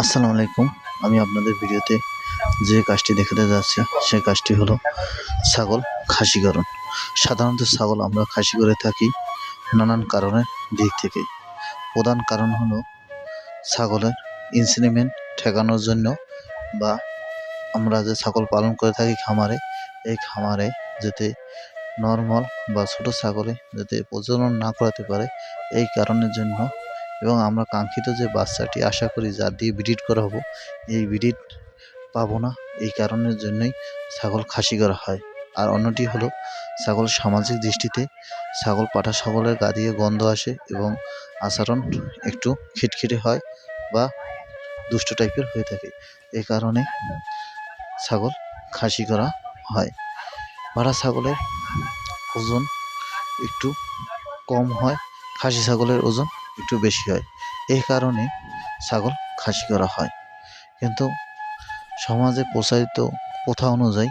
আসসালামু আলাইকুম। আমি আপনাদের ভিডিওতে যে কাজটি দেখাতে যাচ্ছি সেই কাজটি হলো ছাগল খাসিকরণ সাধারণত ছাগল আমরা খাসি করে থাকি নানান কারণের দিক থেকে। প্রধান কারণ হলো ছাগলের ইনসিনিমেন্ট ঠেকানোর জন্য বা আমরা যে ছাগল পালন করে থাকি খামারে, এই খামারে যাতে নর্মাল বা ছোটো ছাগলে যাতে প্রজনন না করাতে পারে, এই কারণের জন্য এবং আমরা কাঙ্ক্ষিত যে বাচ্চাটি আশা করি যা দিয়ে ব্রিড করাবো এই ব্রিড পাবো না। এই কারণের জন্যই ছাগল খাসি করা হয়। আর অন্যটি হলো, ছাগল সামাজিক দৃষ্টিতে, ছাগল পাঠা ছাগলের গা দিয়ে গন্ধ আসে এবং আচরণ একটু খিটখিটে হয় বা দুষ্ট টাইপের হয়ে থাকে। এই কারণে ছাগল খাসি করা হয়। পাঠা ছাগলের ওজন একটু কম হয়, খাসি ছাগলের ওজন একটু বেশি হয়। এই কারণে ছাগল খাসি করা হয়। কিন্তু সমাজে প্রচারিত প্রথা অনুযায়ী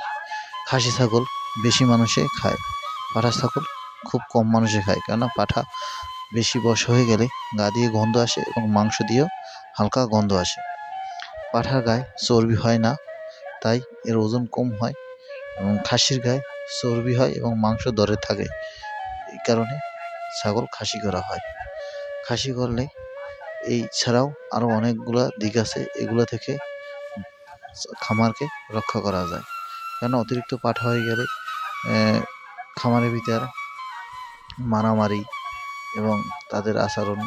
খাসি ছাগল বেশি মানুষে খায়। পাঠা ছাগল খুব কম মানুষে খায়। কেননা পাঠা বেশি বয়স হয়ে গেলে গা দিয়ে গন্ধ আসে এবং মাংস দিয়েও হালকা গন্ধ আসে। পাঠার গায়ে চর্বি হয় না, তাই এর ওজন কম হয় এবং খাসির গায়ে চর্বি হয় এবং মাংস দরে থাকে। এই কারণে ছাগল খাসি করা হয়। খাসি করলে এই ছাড়াও আরও অনেকগুলা দিক আছে, এগুলো থেকে খামারকে রক্ষা করা যায়। কেন? অতিরিক্ত পাঠ হয়ে গেলে খামারের ভিতর মারামারি এবং তাদের আচরণ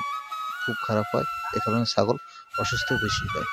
খুব খারাপ হয়, এ কারণে ছাগল অসুস্থ বেশি হয়।